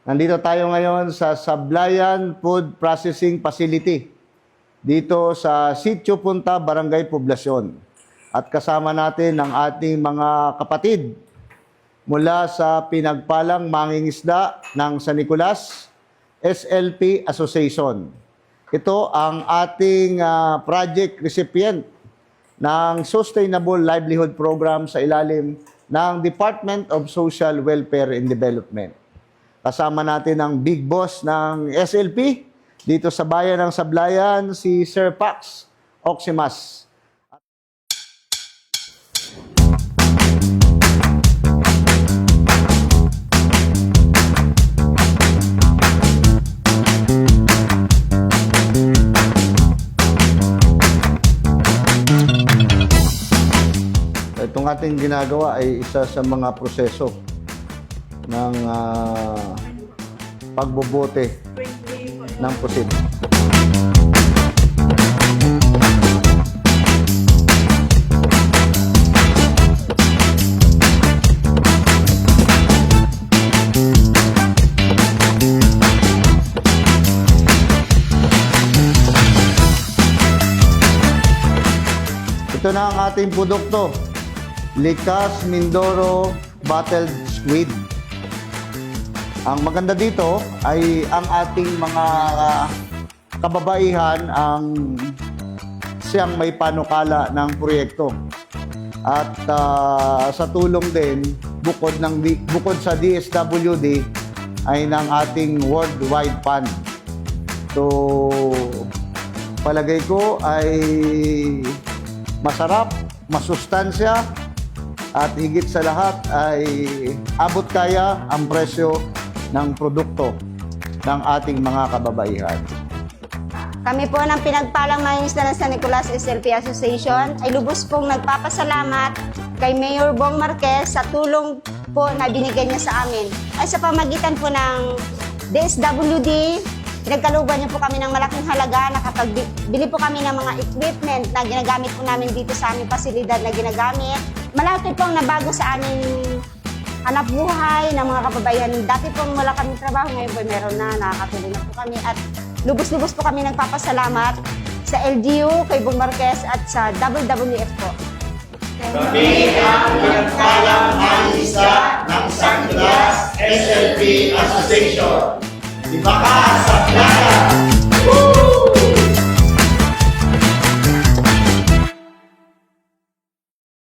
Nandito tayo ngayon sa Sablayan Food Processing Facility dito sa Sitio Punta, Barangay Poblasyon. At kasama natin ang ating mga kapatid mula sa pinagpalang mangingisda ng San Nicolas SLP Association. Ito ang ating ah, project recipient ng Sustainable Livelihood Program sa ilalim ng Department of Social Welfare and Development. Kasama natin ang big boss ng SLP dito sa bayan ng Sablayan, si Sir Pax Oximas. Itong ating ginagawa ay isa sa mga proseso ng ah, pagbobote ng pusit. Ito na ang ating produkto. Likas Mindoro Bottled Squid. Ang maganda dito ay ang ating mga ah, kababaihan ang siyang may panukala ng proyekto. At ah, sa tulong din bukod ng bukod sa DSWD ay ng ating Worldwide Fund. So palagay ko ay masarap, masustansya, at higit sa lahat ay abot kaya ang presyo ng produkto ng ating mga kababaihan. Kami po ng pinagpalang mangingisda ng San Nicolas SLP Association ay lubos pong nagpapasalamat kay Mayor Bong Marquez sa tulong po na binigay niya sa amin. Ay sa pamagitan po ng DSWD, pinagkaluban niyo po kami ng malaking halaga, nakapagbili po kami ng mga equipment na ginagamit po namin dito sa aming pasilidad na ginagamit. Malaki pong nabago sa aming hanap buhay ng mga kababayan. Dati pong wala kami trabaho, ngayon po meron na, nakakatuloy na po kami. At lubos-lubos po kami nagpapasalamat sa LGU, kay Bong Marquez at sa WWF po. Kami ang pinagpalang mangisda ng San Nicolas SLP Association. Di ba ka sa